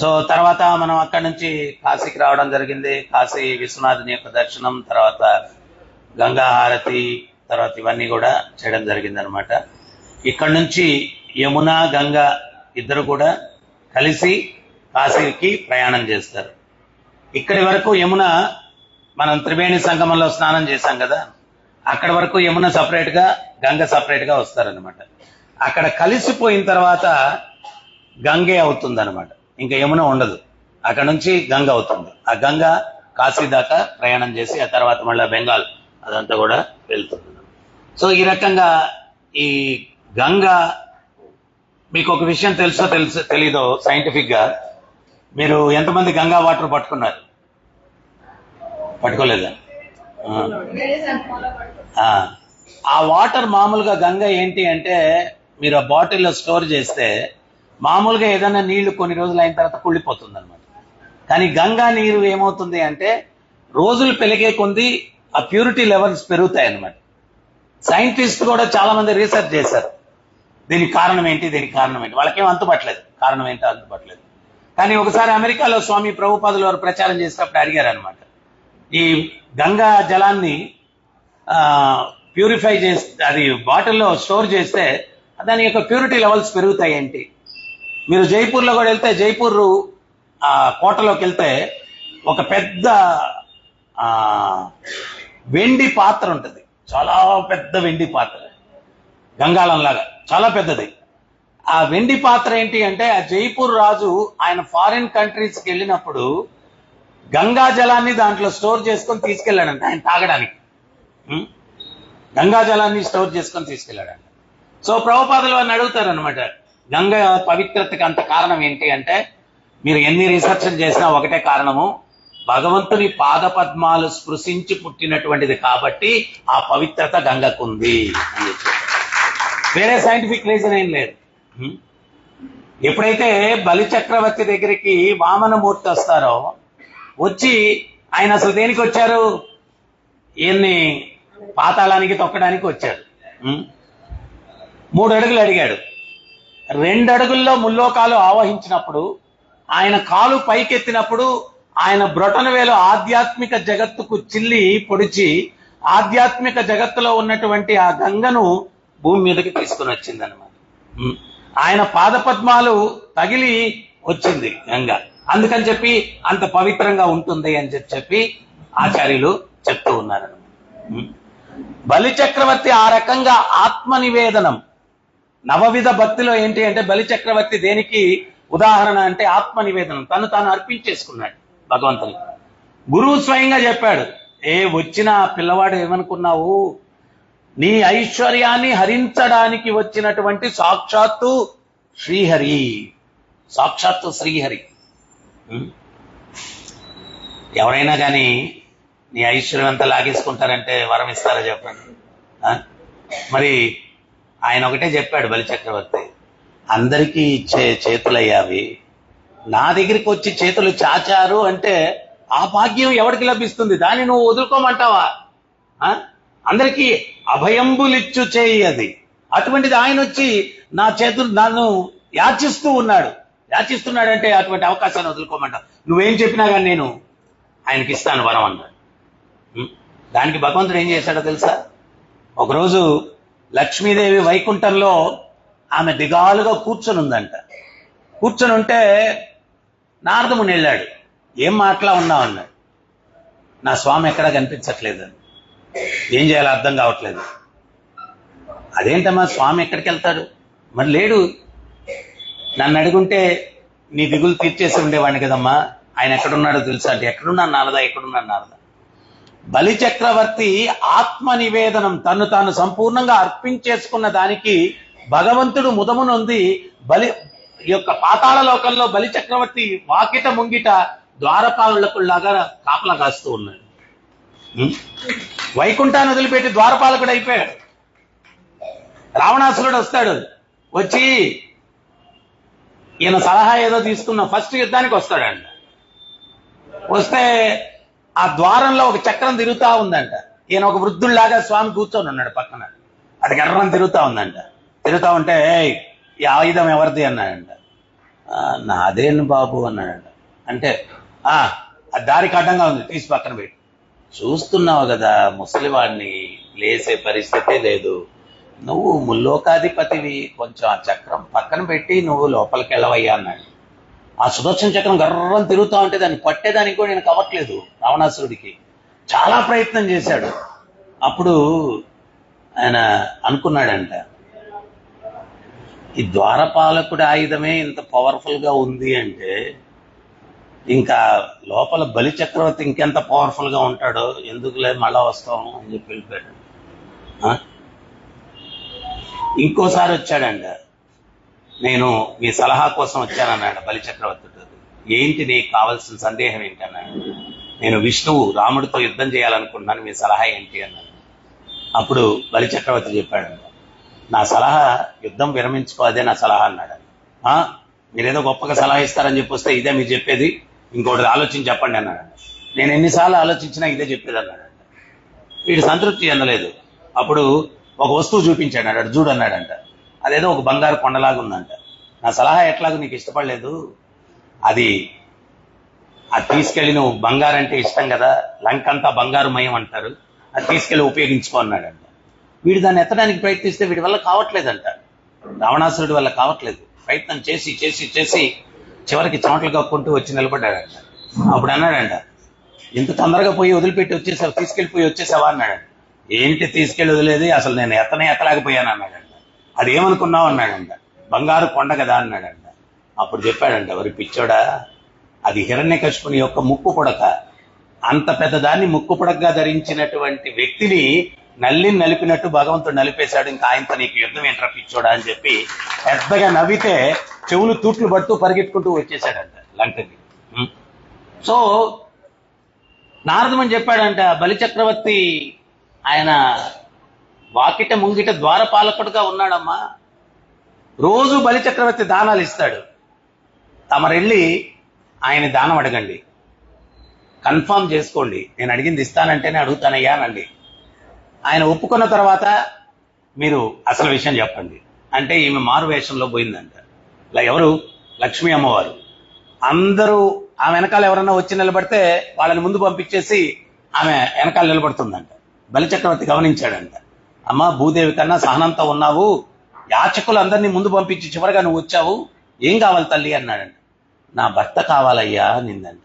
So తర్వాత మనం అక్కడి నుంచి కాశీకి రావడం జరిగింది. కాశీ విశ్వనాథుని యొక్క దర్శనం తర్వాత గంగా హారతి తర్వాత ఇవన్నీ కూడా చేయడం జరిగింది అనమాట ఇక్కడ నుంచి యమున గంగా ఇద్దరు కూడా కలిసి కాశీకి ప్రయాణం చేస్తారు. ఇక్కడి వరకు యమున మనం త్రివేణి సంగమంలో స్నానం చేశాం కదా అక్కడి వరకు యమున సపరేట్గా గంగ సపరేట్గా వస్తారనమాట అక్కడ కలిసిపోయిన తర్వాత గంగే అవుతుందన్నమాట. ఇంకా యమున ఉండదు. అక్కడ నుంచి గంగ అవుతుంది. ఆ గంగ కాశీ దాకా ప్రయాణం చేసి ఆ తర్వాత మళ్ళీ బెంగాల్ అదంతా కూడా వెళ్తుంది. సో ఈ రకంగా ఈ గంగ మీకు ఒక విషయం తెలుసో తెలుసు తెలీదో సైంటిఫిక్గా? మీరు ఎంతమంది గంగా వాటర్ పట్టుకున్నారు? పట్టుకోలేదా? ఆ. ఆ. ఆ వాటర్ మామూలుగా గంగ ఏంటి అంటే మీరు ఆ బాటిల్లో స్టోర్ చేస్తే మామూలుగా ఏదైనా నీళ్ళు కొన్ని రోజులు అయిన తర్వాత కుళ్ళిపోతుంది అనమాట కానీ గంగా నీరు ఏమవుతుంది అంటే రోజులు పెరిగే కొంది ఆ ప్యూరిటీ లెవెల్స్ పెరుగుతాయి అన్నమాట సైంటిస్ట్ కూడా చాలా మంది రీసెర్చ్ చేశారు. దీనికి కారణం ఏంటి దీనికి కారణం ఏంటి? వాళ్ళకేం అంతుపట్టలేదు. కారణం ఏంటో అంతుపట్టలేదు. కానీ ఒకసారి అమెరికాలో స్వామి ప్రభుపాదులు వారు ప్రచారం చేసినప్పుడు అడిగారు అనమాట ఈ గంగా జలాన్ని ప్యూరిఫై చేసి అది బాటిల్లో స్టోర్ చేస్తే దాని యొక్క ప్యూరిటీ లెవెల్స్ పెరుగుతాయి ఏంటి? మీరు జైపూర్లో కూడా వెళ్తే జైపూర్ ఆ, కోటలోకి వెళ్తే ఒక పెద్ద వెండి పాత్ర ఉంటుంది. చాలా పెద్ద వెండి పాత్ర. గంగాళం లాగా. చాలా పెద్దది. ఆ వెండి పాత్ర ఏంటి అంటే ఆ జైపూర్ రాజు ఆయన ఫారిన్ కంట్రీస్కి వెళ్ళినప్పుడు గంగా జలాన్ని దాంట్లో స్టోర్ చేసుకొని తీసుకెళ్ళాడంట ఆయన తాగడానికి. గంగా జలాన్ని స్టోర్ చేసుకొని తీసుకెళ్ళాడంట. సో ప్రభుపాదులు వారిని అడుగుతారనమాట గంగ పవిత్రతకి అంత కారణం ఏంటి అంటే మీరు ఎన్ని రీసెర్చ్లు చేసినా ఒకటే కారణము. భగవంతుని పాద పద్మాలు స్పృశించి పుట్టినటువంటిది కాబట్టి ఆ పవిత్రత గంగకుంది అని వేరే సైంటిఫిక్ రీజన్ ఏం లేదు. ఎప్పుడైతే బలి చక్రవర్తి దగ్గరికి వామనమూర్తి వస్తారో వచ్చి ఆయన అసలు దేనికి వచ్చారు? ఈయన్ని పాతాళానికి తొక్కడానికి వచ్చారు. మూడు అడుగులు అడిగాడు. రెండడుగుల్లో ముల్లోకాలు ఆవహించినప్పుడు ఆయన కాలు పైకెత్తినప్పుడు ఆయన బ్రొటనవేలు ఆధ్యాత్మిక జగత్తుకు చిల్లి పొడిచి ఆధ్యాత్మిక జగత్తులో ఉన్నటువంటి ఆ గంగను భూమి మీదకి తీసుకుని వచ్చింది అనమాట ఆయన పాదపద్మాలు తగిలి వచ్చింది గంగ. అందుకని చెప్పి అంత పవిత్రంగా ఉంటుంది అని చెప్పి ఆచార్యులు చెప్తూ ఉన్నారనమాట బలిచక్రవర్తి బలి చక్రవర్తి ఆ రకంగా ఆత్మ నివేదనం నవవిధ భక్తిలో ఏంటి అంటే బలి చక్రవర్తి దేనికి ఉదాహరణ అంటే ఆత్మ నివేదనం తను తాను అర్పించేసుకున్నాడు భగవంతుని గురువు స్వయంగా చెప్పాడు ఏ వచ్చిన పిల్లవాడు ఏమనుకున్నావు? నీ ఐశ్వర్యాన్ని హరించడానికి వచ్చినటువంటి సాక్షాత్తు శ్రీహరి. సాక్షాత్తు శ్రీహరి. ఎవరైనా కానీ నీ ఐశ్వర్యం అంతా లాగేసుకుంటారంటే వరం ఇస్తారా చెప్పండి? ఆ? మరి ఆయన ఒకటే చెప్పాడు బలి చక్రవర్తి అందరికీ ఇచ్చే చేతులయ్యావి. నా దగ్గరికి వచ్చి చేతులు చాచారు అంటే ఆ భాగ్యం ఎవరికి లభిస్తుంది? దాన్ని నువ్వు వదులుకోమంటావా? అందరికీ అభయంబులిచ్చు చేయి అది. అటువంటిది ఆయన వచ్చి నా చేతులు నన్ను యాచిస్తూ ఉన్నాడు. యాచిస్తున్నాడంటే అటువంటి అవకాశాన్ని వదులుకోమంటావు. నువ్వేం చెప్పినా కానీ నేను ఆయనకి ఇస్తాను వరం అన్నాడు. దానికి భగవంతుడు ఏం చేశాడో తెలుసా? ఒకరోజు లక్ష్మీదేవి వైకుంఠంలో ఆమె దిగాలుగా కూర్చొనుందంట. కూర్చొని ఉంటే నారదముని వెళ్ళాడు. ఏం మాటలా ఉన్నావు? అన్నాడు. నా స్వామి ఎక్కడా కనిపించట్లేదు. ఏం చేయాలో అర్థం కావట్లేదు. అదేంటమ్మా స్వామి ఎక్కడికి వెళ్తాడు? మరి లేడు. నన్ను అడుగుంటే నీ దిగులు తీర్చేసి ఉండేవాడిని కదమ్మా. ఆయన ఎక్కడున్నాడో తెలుసా? అంటే ఎక్కడున్నాను నారదా? ఎక్కడున్నాను నారదా? బలి చక్రవర్తి ఆత్మ నివేదనం తను తాను సంపూర్ణంగా అర్పించేసుకున్న దానికి భగవంతుడు ముదమునొంది బలి యొక్క పాతాళ లోకంలో బలి చక్రవర్తి వాకిట ముంగిట ద్వారపాలకులకు లాగా కాపలా కాస్తూ ఉన్నాడు. వైకుంఠాన్ని వదిలిపెట్టి ద్వారపాలకుడు అయిపోయాడు. రావణాసురుడు వస్తాడు. వచ్చి ఈయన సలహా ఏదో తీసుకున్న ఫస్ట్ యుద్ధానికి వస్తాడంట. వస్తే ఆ ద్వారంలో ఒక చక్రం తిరుగుతా ఉందంట. ఈయన ఒక వృద్ధుల్లాగా స్వామి కూర్చొని ఉన్నాడు పక్కన. అది గర్రం తిరుగుతా ఉందంట. తిరుగుతా ఉంటే ఈ ఆయుధం ఎవరిది? అన్నాడంట. "ఆ, నాదేను బాబు? అన్నాడంట. అంటే ఆ ఆ దారికి అడ్డంగా ఉంది తీసి పక్కన పెట్టి. చూస్తున్నావు కదా ముసలివాడిని లేసే పరిస్థితే లేదు. నువ్వు ముల్లోకాధిపతివి. కొంచెం ఆ చక్రం పక్కన పెట్టి నువ్వు లోపలికి వెళ్ళవయ్యా అన్నాడు. ఆ సుదర్శన చక్రం గర్రం తిరుగుతా ఉంటే దాన్ని పట్టేదానికి కూడా నేను కవ్వట్లేదు రావణాసురుడికి. చాలా ప్రయత్నం చేశాడు. అప్పుడు ఆయన అనుకున్నాడంట ఈ ద్వారపాలకుడి ఆయుధమే ఇంత పవర్ఫుల్గా ఉంది అంటే ఇంకా లోపల బలి చక్రవర్తి ఇంకెంత పవర్ఫుల్గా ఉంటాడో ఎందుకులే మళ్ళా వస్తాం అని చెప్పి వెళ్ళిపోయాడు. ఇంకోసారి వచ్చాడంట నేను మీ సలహా కోసం వచ్చానన్నాడు బలిచక్రవర్తుడు ఏంటి నీకు కావాల్సిన సందేహం ఏంటి అన్నాడు నేను విష్ణువు రాముడితో యుద్ధం చేయాలనుకుంటున్నాను మీ సలహా ఏంటి అన్నాను అప్పుడు బలి చక్రవర్తి చెప్పాడు నా సలహా యుద్ధం విరమించుకో అదే నా సలహా అన్నాడు. "ఆ? మీరేదో గొప్పగా సలహా ఇస్తారని చెప్పి వస్తే ఇదే మీరు చెప్పేది? ఇంకోటి ఆలోచించి చెప్పండి అన్నాడు. నేను ఎన్నిసార్లు ఆలోచించినా ఇదే చెప్పేది అన్నాడు. వీడు సంతృప్తి చెందలేదు. అప్పుడు ఒక వస్తువు చూపించాడు అన్నాడు చూడన్నాడంట అదేదో ఒక బంగారు కొండలాగా ఉందంట. నా సలహా ఎట్లాగో నీకు ఇష్టపడలేదు. అది అది తీసుకెళ్ళి నువ్వు బంగారు అంటే ఇష్టం కదా లంక అంతా బంగారు మయం అంటారు. అది తీసుకెళ్ళి ఉపయోగించుకో అన్నాడంట. వీడు దాన్ని ఎత్తడానికి ప్రయత్నిస్తే వీడి వల్ల కావట్లేదంట. రావణాసురుడి వల్ల కావట్లేదు. ప్రయత్నం చేసి చేసి చేసి చివరికి చెమటలు కక్కుంటూ వచ్చి నిలబడ్డాడంట. అప్పుడు అన్నాడంట ఇంత తొందరగా పోయి వదిలిపెట్టి వచ్చేసావు తీసుకెళ్ళిపోయి వచ్చేసావా? అన్నాడు ఏంటి తీసుకెళ్ళి వదిలేదు? అసలు నేను ఎత్తనే ఎత్తలేకపోయాను అన్నాడు అది ఏమనుకున్నావు అన్నాడంట. బంగారు కొండ కదా అన్నాడంట. అప్పుడు చెప్పాడంట వరి పిచ్చోడా అది హిరణ్యకశిపుని యొక్క ముక్కు పుడక. అంత పెద్దదాన్ని ముక్కు పుడకగా ధరించినటువంటి వ్యక్తిని నల్లిని నలిపినట్టు భగవంతుడు నలిపేశాడు. ఇంకా ఆయనతో నీకు యుద్ధం ఏంట్రా పిచ్చోడా? అని చెప్పి పెద్దగా నవ్వితే చెవులు తూట్లు పడుతూ పరిగెత్తుకుంటూ వచ్చేసాడంట లంకకి. సో నారదమని చెప్పాడంట బలి చక్రవర్తి ఆయన వాకిట ముంగిట ద్వారపాలకుడుగా ఉన్నాడమ్మా. రోజు బలిచక్రవర్తి దానాలు ఇస్తాడు తమరెళ్ళి ఆయన దానం అడగండి. కన్ఫర్మ్ చేసుకోండి. నేను అడిగింది ఇస్తానంటేనే అడుగుతానయ్యా అనండి. ఆయన ఒప్పుకున్న తర్వాత మీరు అసలు విషయం చెప్పండి. అంటే ఈమె మారు వేషంలో పోయిందంట. ఇలా ఎవరు? లక్ష్మీ అమ్మవారు. అందరూ ఆమె వెనకాల ఎవరన్నా వచ్చి నిలబడితే వాళ్ళని ముందు పంపించేసి ఆమె వెనకాల నిలబడుతుందంట. బలిచక్రవర్తి గమనించాడంట. అమ్మా భూదేవి కన్నా సహనంతో ఉన్నావు. యాచకులందరినీ ముందు పంపించి చివరిగా నువ్వు వచ్చావు. ఏం కావాలి తల్లి అన్నాడంట. నా భర్త కావాలయ్యా నిందంట.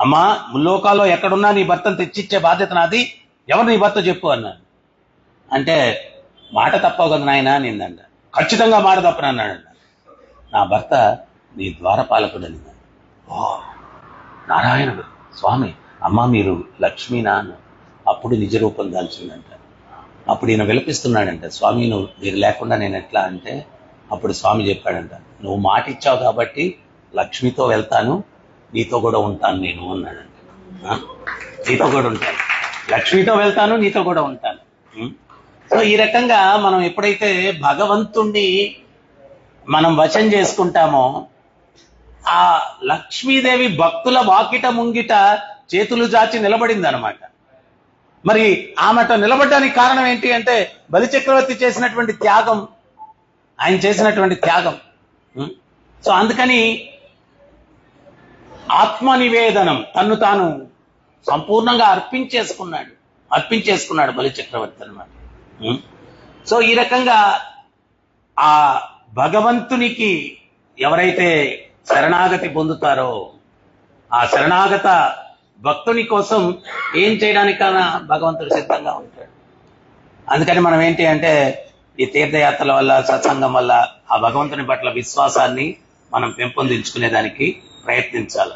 అమ్మా ముల్లోకాల్లో ఎక్కడున్నా నీ భర్తను తెచ్చిచ్చే బాధ్యత నాది. ఎవరు నీ భర్త చెప్పు అన్నాడు. అంటే మాట తప్పవు కదా నాయన నిందంట. ఖచ్చితంగా మాట తప్పను అన్నాడంట. నా భర్త నీ ద్వారపాలకుడని ఓ నారాయణుడు. స్వామి అమ్మ మీరు లక్ష్మీనా అన్న అప్పుడు నిజ రూపం దాల్చిందంట. అప్పుడు ఈయన విలపిస్తున్నాడంట స్వామి నువ్వు మీరు లేకుండా నేను ఎట్లా? అంటే అప్పుడు స్వామి చెప్పాడంట నువ్వు మాట ఇచ్చావు కాబట్టి లక్ష్మితో వెళ్తాను నీతో కూడా ఉంటాను నేను అన్నాడంట. నీతో కూడా ఉంటాను. లక్ష్మితో వెళ్తాను నీతో కూడా ఉంటాను. సో ఈ రకంగా మనం ఎప్పుడైతే భగవంతుణ్ణి మనం వశం చేసుకుంటామో ఆ లక్ష్మీదేవి భక్తుల వాకిట ముంగిట చేతులు జాచి నిలబడింది అనమాట మరి ఆమెట నిలబడడానికి కారణం ఏంటి అంటే బలి చక్రవర్తి చేసినటువంటి త్యాగం ఆయన చేసినటువంటి త్యాగం. సో అందుకని ఆత్మ నివేదనం తన్ను తాను సంపూర్ణంగా అర్పించేసుకున్నాడు అర్పించేసుకున్నాడు బలిచక్రవర్తి అనమాట సో ఈ రకంగా ఆ భగవంతునికి ఎవరైతే శరణాగతి పొందుతారో ఆ శరణాగత భక్తుని కోసం ఏం చేయడానికైనా భగవంతుడు సిద్ధంగా ఉంటాడు. అందుకని మనం ఏంటి అంటే ఈ తీర్థయాత్రల వల్ల సత్సంగం వల్ల ఆ భగవంతుని పట్ల విశ్వాసాన్ని మనం పెంపొందించుకునే దానికి ప్రయత్నించాలి.